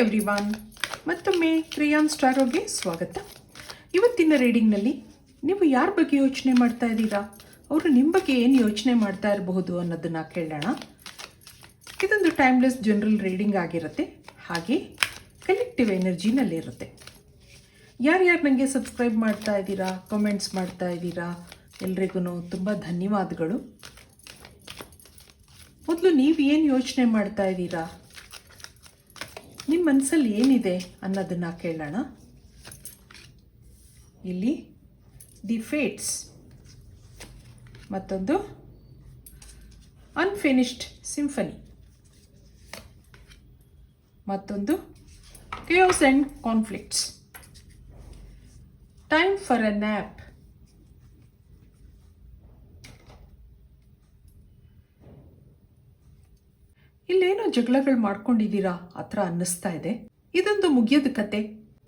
Everyone ಮತ್ತೊಮ್ಮೆ ಕ್ರಿಯಾನ್ ಸ್ಟಾರೋಗೆ ಸ್ವಾಗತ. ಇವತ್ತಿನ ರೀಡಿಂಗ್ನಲ್ಲಿ ನೀವು ಯಾರ ಬಗ್ಗೆ ಯೋಚನೆ ಮಾಡ್ತಾ ಇದ್ದೀರಾ? ಅವರು ನಿಮ್ಮ ಬಗ್ಗೆ ಏನು ಯೋಚನೆ ಮಾಡ್ತಾ ಇರಬಹುದು ಅನ್ನೋದನ್ನು ಕೇಳೋಣ. ಇದೊಂದು ಟೈಮ್ಲೆಸ್ ಜನರಲ್ ರೀಡಿಂಗ್ ಆಗಿರುತ್ತೆ. ಹಾಗೆ ಕಲೆಕ್ಟಿವ್ ಎನರ್ಜಿನಲ್ಲಿರುತ್ತೆ ಯಾರ್ಯಾರು ನನಗೆ ಸಬ್ಸ್ಕ್ರೈಬ್ ಮಾಡ್ತಾ ಇದ್ದೀರಾ? ಕಮೆಂಟ್ಸ್ ಮಾಡ್ತಾ ಇದ್ದೀರಾ? ಎಲ್ರಿಗೂ ತುಂಬ ಧನ್ಯವಾದಗಳು. ಮೊದಲು ನೀವು ಏನು ಯೋಚನೆ ಮಾಡ್ತಾ ಇದ್ದೀರಾ? ನಿಮ್ಮ ಮನಸ್ಸಲ್ಲಿ ಏನಿದೆ ಅನ್ನೋದನ್ನು ಕೇಳೋಣ. ಇಲ್ಲಿ ದಿ ಫೇಟ್ಸ್ ಮತ್ತೊಂದು ಅನ್ಫಿನಿಶ್ಡ್ ಸಿಂಫನಿ ಮತ್ತೊಂದು cues and conflicts time for a nap ಜಗಳಗಳು ಮಾಡ್ಕೊಂಡಿದ್ದೀರಾ? ಆ ಅನ್ನಿಸ್ತಾ ಇದೆ. ಇದೊಂದು ಮುಗಿಯೋದ ಕತೆ.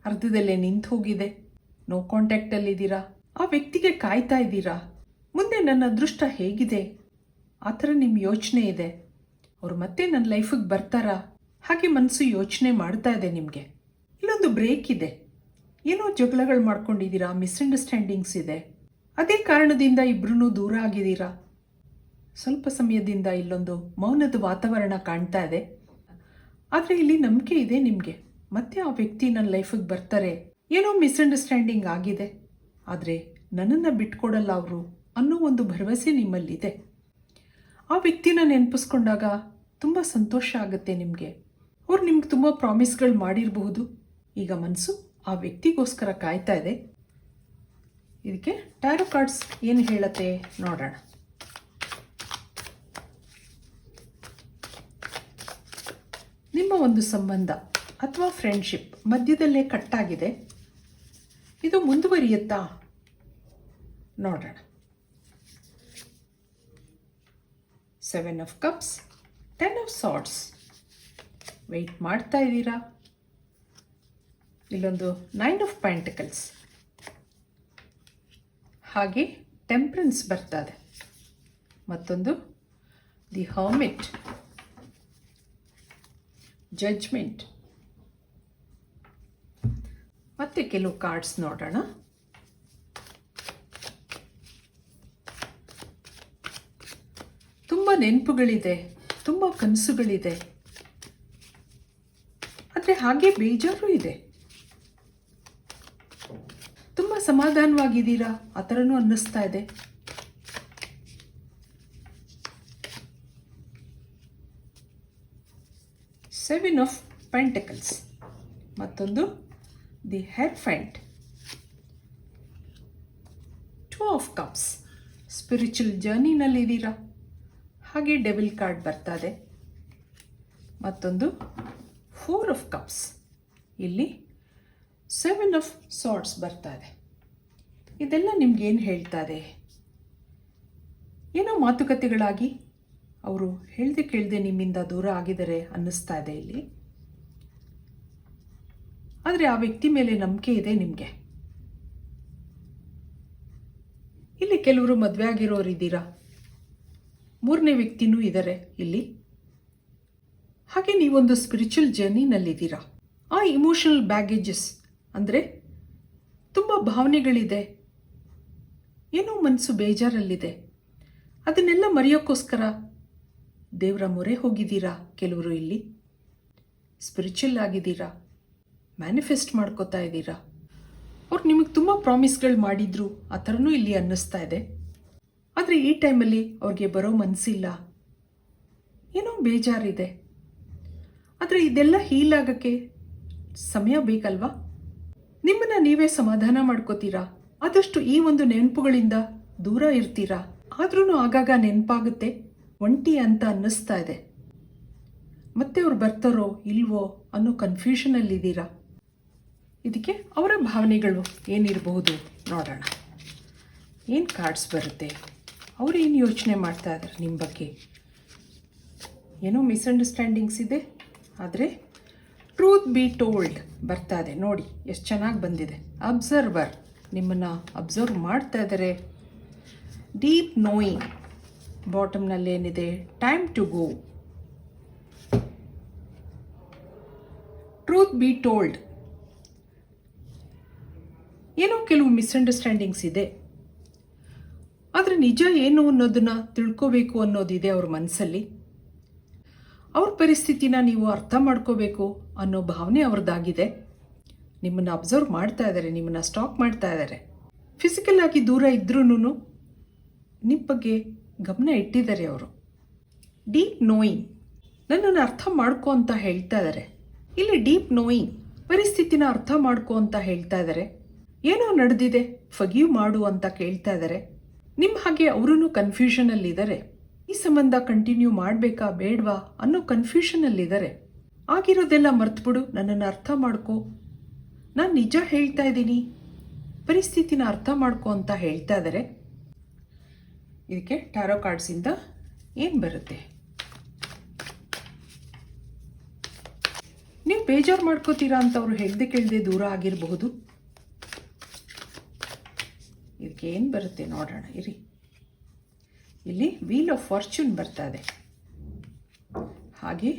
ಅರ್ಧದಲ್ಲೇ ನಿಂತು ಹೋಗಿದೆ. ನೋ ಕಾಂಟ್ಯಾಕ್ಟಲ್ಲಿದ್ದೀರಾ ಆ ವ್ಯಕ್ತಿಗೆ ಕಾಯ್ತಾ ಇದ್ದೀರಾ? ಮುಂದೆ ನನ್ನ ಅದೃಷ್ಟ ಹೇಗಿದೆ? ಆ ಥರ ನಿಮ್ಮ ಯೋಚನೆ ಇದೆ. ಅವ್ರು ಮತ್ತೆ ನನ್ನ ಲೈಫಿಗೆ ಬರ್ತಾರಾ? ಹಾಗೆ ಮನಸ್ಸು ಯೋಚನೆ ಮಾಡ್ತಾ ಇದೆ ನಿಮಗೆ. ಇಲ್ಲೊಂದು ಬ್ರೇಕ್ ಇದೆ. ಏನೋ ಜಗಳಗಳು ಮಾಡ್ಕೊಂಡಿದ್ದೀರಾ? ಮಿಸ್ಅಂಡರ್ಸ್ಟ್ಯಾಂಡಿಂಗ್ಸ್ ಇದೆ. ಅದೇ ಕಾರಣದಿಂದ ಇಬ್ಬರೂ ದೂರ ಆಗಿದ್ದೀರಾ? ಸ್ವಲ್ಪ ಸಮಯದಿಂದ ಇಲ್ಲೊಂದು ಮೌನದ ವಾತಾವರಣ ಕಾಣ್ತಾ ಇದೆ. ಆದರೆ ಇಲ್ಲಿ ನಂಬಿಕೆ ಇದೆ ನಿಮಗೆ. ಮತ್ತೆ ಆ ವ್ಯಕ್ತಿ ನನ್ನ ಲೈಫಿಗೆ ಬರ್ತಾರೆ. ಏನೋ ಮಿಸ್ಅಂಡರ್ಸ್ಟ್ಯಾಂಡಿಂಗ್ ಆಗಿದೆ. ಆದರೆ ನನ್ನನ್ನು ಬಿಟ್ಕೊಡಲ್ಲ ಅವರು ಅನ್ನೋ ಒಂದು ಭರವಸೆ ನಿಮ್ಮಲ್ಲಿದೆ. ಆ ವ್ಯಕ್ತಿನ ನೆನಪಿಸ್ಕೊಂಡಾಗ ತುಂಬ ಸಂತೋಷ ಆಗುತ್ತೆ ನಿಮಗೆ. ಅವ್ರು ನಿಮ್ಗೆ ತುಂಬ ಪ್ರಾಮಿಸ್ಗಳು ಮಾಡಿರಬಹುದು. ಈಗ ಮನಸ್ಸು ಆ ವ್ಯಕ್ತಿಗೋಸ್ಕರ ಕಾಯ್ತಾ ಇದೆ. ಇದಕ್ಕೆ ಟ್ಯಾರೋ ಕಾರ್ಡ್ಸ್ ಏನು ಹೇಳತ್ತೆ ನೋಡೋಣ ನಿಮ್ಮ ಒಂದು ಸಂಬಂಧ ಅಥವಾ ಫ್ರೆಂಡ್ಶಿಪ್ ಮಧ್ಯದಲ್ಲೇ ಕಟ್ಟಾಗಿದೆ ಇದು ಮುಂದುವರಿಯುತ್ತಾ? ನೋಡೋಣ. Seven of cups ten of swords wait ಮಾಡ್ತಾ ಇದ್ದೀರಾ? ಇಲ್ಲೊಂದು ನೈನ್ ಆಫ್ ಪ್ಯಾಂಟಿಕಲ್ಸ್ ಹಾಗೆ ಟೆಂಪ್ರೆನ್ಸ್ ಬರ್ತದೆ. ಮತ್ತೊಂದು ದಿ ಹರ್ಮಿಟ್ ಜಡ್ಜ್ಮೆಂಟ್ ಮತ್ತೆ ಕೆಲವು ಕಾರ್ಡ್ಸ್ ನೋಡೋಣ. ತುಂಬ ನೆನಪುಗಳಿದೆ, ತುಂಬ ಕನಸುಗಳಿದೆ. ಆದರೆ ಹಾಗೆ ಬೇಜಾರು ಇದೆ. ತುಂಬ ಸಮಾಧಾನವಾಗಿದ್ದೀರಾ? ಆ ಥರನೂ ಅನ್ನಿಸ್ತಾ ಇದೆ. ಸೆವೆನ್ ಆಫ್ ಪೆಂಟಕಲ್ಸ್ ಮತ್ತೊಂದು the head faint two of cups spiritual ಜರ್ನಿನಲ್ಲಿದ್ದೀರಾ ಹಾಗೆ ಡೆವಿಲ್ ಕಾರ್ಡ್ ಬರ್ತದೆ ಮತ್ತೊಂದು ಫೋರ್ ಆಫ್ ಕಪ್ಸ್ ಇಲ್ಲಿ ಸೆವೆನ್ ಆಫ್ ಬರ್ತಾ ಇದೆ. ಇದೆಲ್ಲ ನಿಮ್ಗೇನು ಹೇಳ್ತಾ ಇದೆ? ಏನೋ ಮಾತುಕತೆಗಳಾಗಿ? ಅವರು ಹೇಳ್ದೆ ಕೇಳ್ದೆ ನಿಮ್ಮಿಂದ ದೂರ ಆಗಿದ್ದಾರೆ ಅನ್ನಿಸ್ತಾ ಇದೆ ಇಲ್ಲಿ. ಆದರೆ ಆ ವ್ಯಕ್ತಿ ಮೇಲೆ ನಂಬಿಕೆ ಇದೆ ನಿಮಗೆ? ಇಲ್ಲಿ ಕೆಲವರು ಮದುವೆ ಆಗಿರೋರು ಇದ್ದೀರಾ? ಮೂರನೇ ವ್ಯಕ್ತಿನೂ ಇದ್ದಾರೆ ಇಲ್ಲಿ. ಹಾಗೆ ನೀವೊಂದು ಸ್ಪಿರಿಚುವಲ್ ಜರ್ನಿನಲ್ಲಿದ್ದೀರಾ ಆ ಇಮೋಷನಲ್ ಬ್ಯಾಗೇಜಸ್ ಅಂದರೆ ತುಂಬ ಭಾವನೆಗಳಿದೆ. ಏನೋ ಮನಸ್ಸು ಬೇಜಾರಲ್ಲಿದೆ. ಅದನ್ನೆಲ್ಲ ಮರೆಯೋಕ್ಕೋಸ್ಕರ ದೇವರ ಮೊರೆ ಹೋಗಿದ್ದೀರಾ ಕೆಲವರು ಇಲ್ಲಿ? ಸ್ಪಿರಿಚುವಲ್ ಆಗಿದ್ದೀರಾ? ಮ್ಯಾನಿಫೆಸ್ಟ್ ಮಾಡ್ಕೋತಾ ಇದ್ದೀರಾ? ಅವ್ರು ನಿಮಗೆ ತುಂಬ ಪ್ರಾಮಿಸ್ಗಳು ಮಾಡಿದ್ರು, ಆ ಥರನೂ ಇಲ್ಲಿ ಅನ್ನಿಸ್ತಾ ಇದೆ. ಆದರೆ ಈ ಟೈಮಲ್ಲಿ ಅವ್ರಿಗೆ ಬರೋ ಮನಸ್ಸಿಲ್ಲ ಏನೋ ಬೇಜಾರಿದೆ. ಆದರೆ ಇದೆಲ್ಲ ಹೀಲ್ ಆಗೋಕ್ಕೆ ಸಮಯ ಬೇಕಲ್ವಾ? ನಿಮ್ಮನ್ನು ನೀವೇ ಸಮಾಧಾನ ಮಾಡ್ಕೋತೀರಾ? ಆದಷ್ಟು ಈ ಒಂದು ನೆನಪುಗಳಿಂದ ದೂರ ಇರ್ತೀರಾ? ಆದ್ರೂ ಆಗಾಗ ನೆನಪಾಗುತ್ತೆ. ಒಂಟಿ ಅಂತ ಅನ್ನಿಸ್ತಾ ಇದೆ. ಮತ್ತೆ ಅವ್ರು ಬರ್ತಾರೋ ಇಲ್ವೋ ಅನ್ನೋ ಕನ್ಫ್ಯೂಷನಲ್ಲಿದ್ದೀರಾ ಇದಕ್ಕೆ ಅವರ ಭಾವನೆಗಳು ಏನಿರಬಹುದು ನೋಡೋಣ. ಏನು ಕಾರ್ಡ್ಸ್ ಬರುತ್ತೆ? ಅವರು ಏನು ಯೋಚನೆ ಮಾಡ್ತಾ ಇದ್ದಾರೆ ನಿಮ್ಮ ಬಗ್ಗೆ? ಏನೋ ಮಿಸ್ಅಂಡರ್ಸ್ಟ್ಯಾಂಡಿಂಗ್ಸ್ ಇದೆ, ಆದರೆ ಟ್ರೂತ್ ಬಿ ಟೋಲ್ಡ್ ಬರ್ತಾ ಇದೆ. ನೋಡಿ, ಎಷ್ಟು ಚೆನ್ನಾಗಿ ಬಂದಿದೆ. ಅಬ್ಸರ್ವರ್ ನಿಮ್ಮನ್ನು ಅಬ್ಸರ್ವ್ ಮಾಡ್ತಾ ಇದ್ದಾರೆ ಡೀಪ್ ನೋಯಿಂಗ್ ಬಾಟಮ್ನಲ್ಲಿ ಏನಿದೆ? Time to go truth be told ಏನೋ ಕೆಲವು ಮಿಸ್ಅಂಡರ್ಸ್ಟ್ಯಾಂಡಿಂಗ್ಸ್ ಇದೆ. ಆದರೆ ನಿಜ ಏನು ಅನ್ನೋದನ್ನ ತಿಳ್ಕೋಬೇಕು ಅನ್ನೋದಿದೆ ಅವ್ರ ಮನಸ್ಸಲ್ಲಿ ಅವ್ರ ಪರಿಸ್ಥಿತಿನ ನೀವು ಅರ್ಥ ಮಾಡ್ಕೋಬೇಕು ಅನ್ನೋ ಭಾವನೆ ಅವ್ರದ್ದಾಗಿದೆ. ನಿಮ್ಮನ್ನು ಅಬ್ಸರ್ವ್ ಮಾಡ್ತಾ ಇದ್ದಾರೆ ನಿಮ್ಮನ್ನು ಸ್ಟಾಕ್ ಮಾಡ್ತಾ ಇದ್ದಾರೆ ಫಿಸಿಕಲ್ ಆಗಿ ದೂರ ಇದ್ರೂ ನಿಮ್ಮ ಬಗ್ಗೆ ಗಮನ ಇಟ್ಟಿದ್ದಾರೆ ಅವರು. Deep knowing. ನನ್ನನ್ನು ಅರ್ಥ ಮಾಡ್ಕೋ ಅಂತ ಹೇಳ್ತಾ ಇದ್ದಾರೆ ಇಲ್ಲಿ ಡೀಪ್ ನೋಯಿಂಗ್ ಪರಿಸ್ಥಿತಿನ ಅರ್ಥ ಮಾಡ್ಕೋ ಅಂತ ಹೇಳ್ತಾ ಇದ್ದಾರೆ ಏನೋ ನಡೆದಿದೆ ಫಗೀವ್ ಮಾಡು ಅಂತ ಕೇಳ್ತಾ ಇದ್ದಾರೆ ನಿಮ್ಮ ಹಾಗೆ ಅವರೂ ಕನ್ಫ್ಯೂಷನಲ್ಲಿದ್ದಾರೆ ಈ ಸಂಬಂಧ ಕಂಟಿನ್ಯೂ ಮಾಡಬೇಕಾ ಬೇಡವಾ ಅನ್ನೋ ಕನ್ಫ್ಯೂಷನಲ್ಲಿದ್ದಾರೆ ಆಗಿರೋದೆಲ್ಲ ಮರ್ತುಬಿಡು, ನನ್ನನ್ನು ಅರ್ಥ ಮಾಡ್ಕೊ. ನಾನು ನಿಜ ಹೇಳ್ತಾ ಇದ್ದೀನಿ. ಪರಿಸ್ಥಿತಿನ ಅರ್ಥ ಮಾಡ್ಕೋ ಅಂತ ಹೇಳ್ತಾ ಇದ್ದಾರೆ ಇದಕ್ಕೆ ಟ್ಯಾರೋ ಕಾರ್ಡ್ಸಿಂದ ಏನು ಬರುತ್ತೆ? ನೀವು ಬೇಜಾರು ಮಾಡ್ಕೋತೀರಾ ಅಂತ ಅವರು ಹೇಳ್ದೆ ಕೇಳದೆ ದೂರ ಆಗಿರಬಹುದು. ಇದಕ್ಕೆ ಏನು ಬರುತ್ತೆ ನೋಡೋಣ, ಇರಿ. ಇಲ್ಲಿ ವೀಲ್ ಆಫ್ ಫಾರ್ಚೂನ್ ಬರ್ತಾ ಇದೆ. ಹಾಗೆ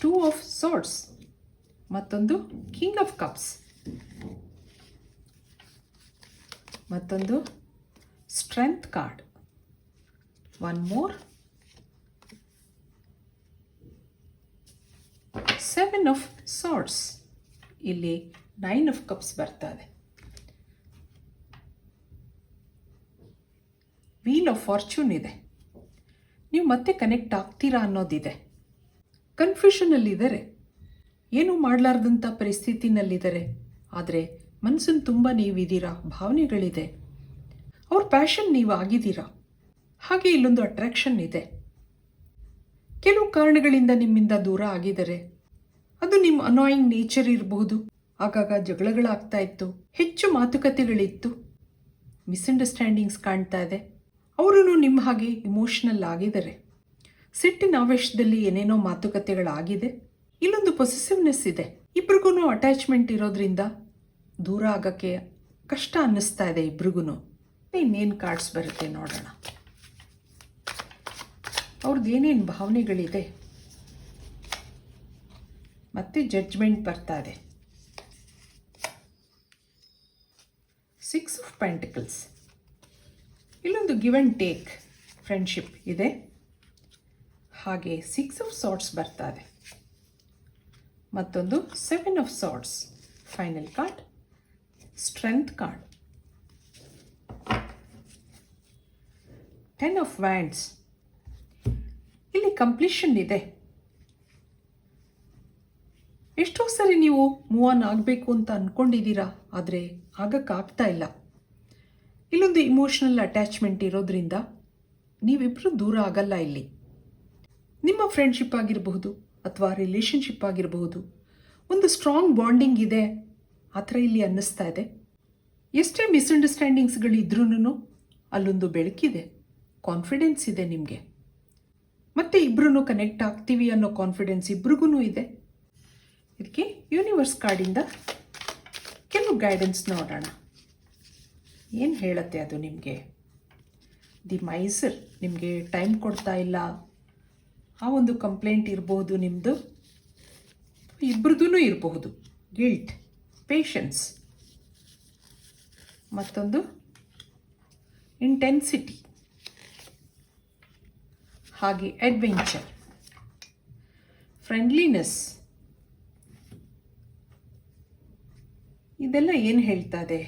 ಟೂ ಆಫ್ ಸೋರ್ಟ್ಸ್ ಮತ್ತೊಂದು ಕಿಂಗ್ ಆಫ್ ಕಪ್ಸ್ ಮತ್ತೊಂದು strength card. One more seven of swords ಇಲ್ಲಿ ನೈನ್ ಆಫ್ ಕಪ್ಸ್ ಬರ್ತಾ ಇದೆ ವೀಲ್ ಆಫ್ ಫಾರ್ಚೂನ್ ಇದೆ. ನೀವು ಮತ್ತೆ ಕನೆಕ್ಟ್ ಆಗ್ತೀರಾ ಅನ್ನೋದಿದೆ. ಕನ್ಫ್ಯೂಷನಲ್ಲಿದ್ದಾರೆ ಏನೂ ಮಾಡಲಾರ್ದಂಥ ಪರಿಸ್ಥಿತಿನಲ್ಲಿದ್ದಾರೆ ಆದರೆ ಮನಸ್ಸನ್ನು ತುಂಬ ನೀವಿದ್ದೀರಾ? ಭಾವನೆಗಳಿದೆ. ಅವ್ರ ಪ್ಯಾಷನ್ ನೀವು ಆಗಿದ್ದೀರಾ? ಹಾಗೆ ಇಲ್ಲೊಂದು ಅಟ್ರಾಕ್ಷನ್ ಇದೆ. ಕೆಲವು ಕಾರಣಗಳಿಂದ ನಿಮ್ಮಿಂದ ದೂರ ಆಗಿದ್ದಾರೆ ಅದು ನಿಮ್ಮ ಅನಾಯಿಂಗ್ ನೇಚರ್ ಇರಬಹುದು. ಆಗಾಗ ಜಗಳಗಳಾಗ್ತಾ ಇತ್ತು, ಹೆಚ್ಚು ಮಾತುಕತೆಗಳಿತ್ತು ಮಿಸ್ಅಂಡರ್ಸ್ಟ್ಯಾಂಡಿಂಗ್ಸ್ ಕಾಣ್ತಾ ಇದೆ. ಅವರು ನಿಮ್ಮ ಹಾಗೆ ಇಮೋಷ್ನಲ್ ಆಗಿದ್ದಾರೆ ಸಿಟ್ಟಿನ ಆವೇಶದಲ್ಲಿ ಏನೇನೋ ಮಾತುಕತೆಗಳಾಗಿದೆ, ಇಲ್ಲೊಂದು ಪೊಸೆಸಿವ್ನೆಸ್ ಇದೆ. ಇಬ್ರಿಗೂ ಅಟ್ಯಾಚ್ಮೆಂಟ್ ಇರೋದ್ರಿಂದ ದೂರ ಆಗೋಕ್ಕೆ ಕಷ್ಟ ಅನ್ನಿಸ್ತಾ ಇದೆ ಇಬ್ರಿಗೂ ಇನ್ನೇನು ಕಾರ್ಡ್ಸ್ ಬರುತ್ತೆ ನೋಡೋಣ. ಅವ್ರದ್ದು ಏನೇನು ಭಾವನೆಗಳಿದೆ? ಮತ್ತೆ ಜಡ್ಜ್ಮೆಂಟ್ ಬರ್ತಾ ಇದೆ. ಸಿಕ್ಸ್ ಆಫ್ ಪೆಂಟಿಕಲ್ಸ್ ಇಲ್ಲೊಂದು ಗಿವ್ ಆ್ಯಂಡ್ ಟೇಕ್ ಫ್ರೆಂಡ್ಶಿಪ್ ಇದೆ. ಹಾಗೆ ಸಿಕ್ಸ್ ಆಫ್ ಸಾರ್ಟ್ಸ್ ಬರ್ತಾ ಇದೆ. ಮತ್ತೊಂದು seven of swords final card strength card ten of wands ಇಲ್ಲಿ ಕಂಪ್ಲೀಷನ್ ಇದೆ. ಎಷ್ಟೋ ಸರಿ ನೀವು ಮೂವ್ ಆನ್ ಆಗಬೇಕು ಅಂತ ಅಂದ್ಕೊಂಡಿದ್ದೀರಾ ಆದರೆ ಆಗಕ್ಕಾಗ್ತಾ ಇಲ್ಲ. ಇಲ್ಲೊಂದು ಇಮೋಷ್ನಲ್ ಅಟ್ಯಾಚ್ಮೆಂಟ್ ಇರೋದ್ರಿಂದ ನೀವಿಬ್ಬರು ದೂರ ಆಗಲ್ಲ ಇಲ್ಲಿ. ನಿಮ್ಮ ಫ್ರೆಂಡ್ಶಿಪ್ ಆಗಿರಬಹುದು ಅಥವಾ ರಿಲೇಷನ್ಶಿಪ್ ಆಗಿರಬಹುದು, ಒಂದು ಸ್ಟ್ರಾಂಗ್ ಬಾಂಡಿಂಗ್ ಇದೆ ಆ ಥರ ಇಲ್ಲಿ ಅನ್ನಿಸ್ತಾ ಇದೆ. ಎಷ್ಟೇ ಮಿಸ್ಅಂಡರ್ಸ್ಟ್ಯಾಂಡಿಂಗ್ಸ್ಗಳಿದ್ರೂ ಅಲ್ಲೊಂದು ಬೆಳಕಿದೆ. ಕಾನ್ಫಿಡೆನ್ಸ್ ಇದೆ ನಿಮಗೆ? ಮತ್ತೆ ಇಬ್ಬರೂ ಕನೆಕ್ಟ್ ಆಗ್ತೀವಿ ಅನ್ನೋ ಕಾನ್ಫಿಡೆನ್ಸ್ ಇಬ್ರಿಗೂ ಇದೆ? ಇದಕ್ಕೆ ಯೂನಿವರ್ಸ್ ಕಾರ್ಡಿಂದ ಕೆಲವು ಗೈಡೆನ್ಸ್ ನೋಡೋಣ. ಏನು ಹೇಳುತ್ತೆ ಅದು ನಿಮಗೆ? ದಿ ಮೈಸರ್ ನಿಮಗೆ ಟೈಮ್ ಕೊಡ್ತಾ ಇಲ್ಲ. ಆ ಒಂದು ಕಂಪ್ಲೇಂಟ್ ಇರ್ಬೋದು ನಿಮ್ಮದು ಇಬ್ರದೂ ಇರಬಹುದು. ಗಿಲ್ಟ್ ಪೇಷನ್ಸ್ ಮತ್ತೊಂದು ಇಂಟೆನ್ಸಿಟಿ ಹಾಗೆ ಅಡ್ವೆಂಚರ್ ಫ್ರೆಂಡ್ಲಿನೆಸ್ ಇದೆಲ್ಲ ಏನು ಹೇಳ್ತಾ ಇದೆ?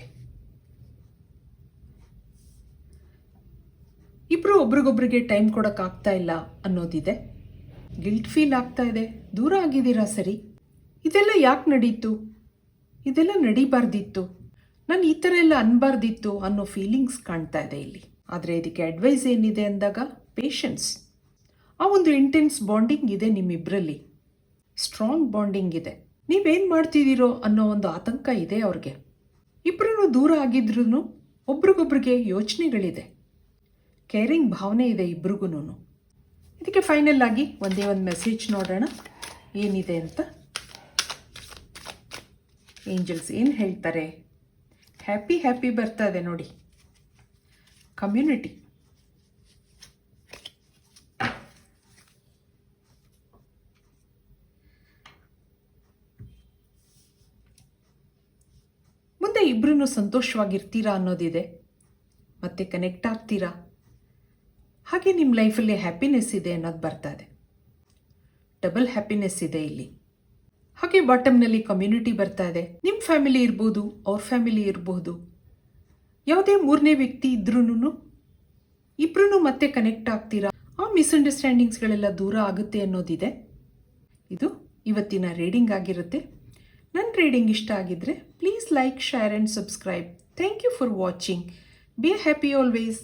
ಇಬ್ಬರು ಒಬ್ರಿಗೊಬ್ರಿಗೆ ಟೈಮ್ ಕೊಡೋಕ್ಕಾಗ್ತಾ ಇಲ್ಲ ಅನ್ನೋದಿದೆ. ಗಿಲ್ಟ್ ಫೀಲ್ ಆಗ್ತಾ ಇದೆ. ದೂರ ಆಗಿದ್ದೀರಾ ಸರಿ? ಇದೆಲ್ಲ ಯಾಕೆ ನಡೀತು? ಇದೆಲ್ಲ ನಡೀಬಾರ್ದಿತ್ತು. ನಾನು ಈ ಥರ ಎಲ್ಲ ಅನ್ಬಾರ್ದಿತ್ತು ಅನ್ನೋ ಫೀಲಿಂಗ್ಸ್ ಕಾಣ್ತಾ ಇದೆ ಇಲ್ಲಿ. ಆದರೆ ಇದಕ್ಕೆ ಅಡ್ವೈಸ್ ಏನಿದೆ ಅಂದಾಗ ಪೇಷನ್ಸ್ ಆ ಒಂದು ಇಂಟೆನ್ಸ್ ಬಾಂಡಿಂಗ್ ಇದೆ ನಿಮ್ಮಿಬ್ಬರಲ್ಲಿ ಸ್ಟ್ರಾಂಗ್ ಬಾಂಡಿಂಗ್ ಇದೆ. ನೀವೇನು ಮಾಡ್ತಿದ್ದೀರೋ ಅನ್ನೋ ಒಂದು ಆತಂಕ ಇದೆ ಅವ್ರಿಗೆ. ಇಬ್ಬರೂ ದೂರ ಆಗಿದ್ರೂ ಒಬ್ರಿಗೊಬ್ರಿಗೆ ಯೋಚನೆಗಳಿದೆ. ಕೇರಿಂಗ್ ಭಾವನೆ ಇದೆ ಇಬ್ರಿಗೂ ಇದಕ್ಕೆ ಫೈನಲ್ ಆಗಿ ಒಂದೇ ಒಂದು ಮೆಸೇಜ್ ನೋಡೋಣ. ಏನಿದೆ ಅಂತ? ಏಂಜಲ್ಸ್ ಏನು ಹೇಳ್ತಾರೆ? ಹ್ಯಾಪಿ ಹ್ಯಾಪಿ ಬರ್ತಾ ಇದೆ ನೋಡಿ. ಕಮ್ಯುನಿಟಿ ಇಬ್ಬರೂ ಸಂತೋಷವಾಗಿರ್ತೀರಾ ಅನ್ನೋದಿದೆ. ಮತ್ತೆ ಕನೆಕ್ಟ್ ಆಗ್ತೀರಾ? ಹಾಗೆ ನಿಮ್ಮ ಲೈಫಲ್ಲಿ ಹ್ಯಾಪಿನೆಸ್ ಇದೆ ಅನ್ನೋದು ಬರ್ತಾ ಇದೆ. ಡಬಲ್ ಹ್ಯಾಪಿನೆಸ್ ಇದೆ ಇಲ್ಲಿ. ಹಾಗೆ ಬಾಟಮ್ನಲ್ಲಿ ಕಮ್ಯುನಿಟಿ ಬರ್ತಾ ಇದೆ. ನಿಮ್ಮ ಫ್ಯಾಮಿಲಿ ಇರ್ಬೋದು, ಅವ್ರ ಫ್ಯಾಮಿಲಿ ಇರಬಹುದು ಯಾವುದೇ ಮೂರನೇ ವ್ಯಕ್ತಿ ಇದ್ರೂ ಇಬ್ರೂ ಮತ್ತೆ ಕನೆಕ್ಟ್ ಆಗ್ತೀರಾ? ಆ ಮಿಸ್ಅಂಡರ್ಸ್ಟ್ಯಾಂಡಿಂಗ್ಸ್ಗಳೆಲ್ಲ ದೂರ ಆಗುತ್ತೆ ಅನ್ನೋದಿದೆ. ಇದು ಇವತ್ತಿನ ರೀಡಿಂಗ್ ಆಗಿರುತ್ತೆ. ನನ್ನ ರೀಡಿಂಗ್ ಇಷ್ಟ ಆಗಿದ್ರೆ please like share and subscribe thank you for watching be happy always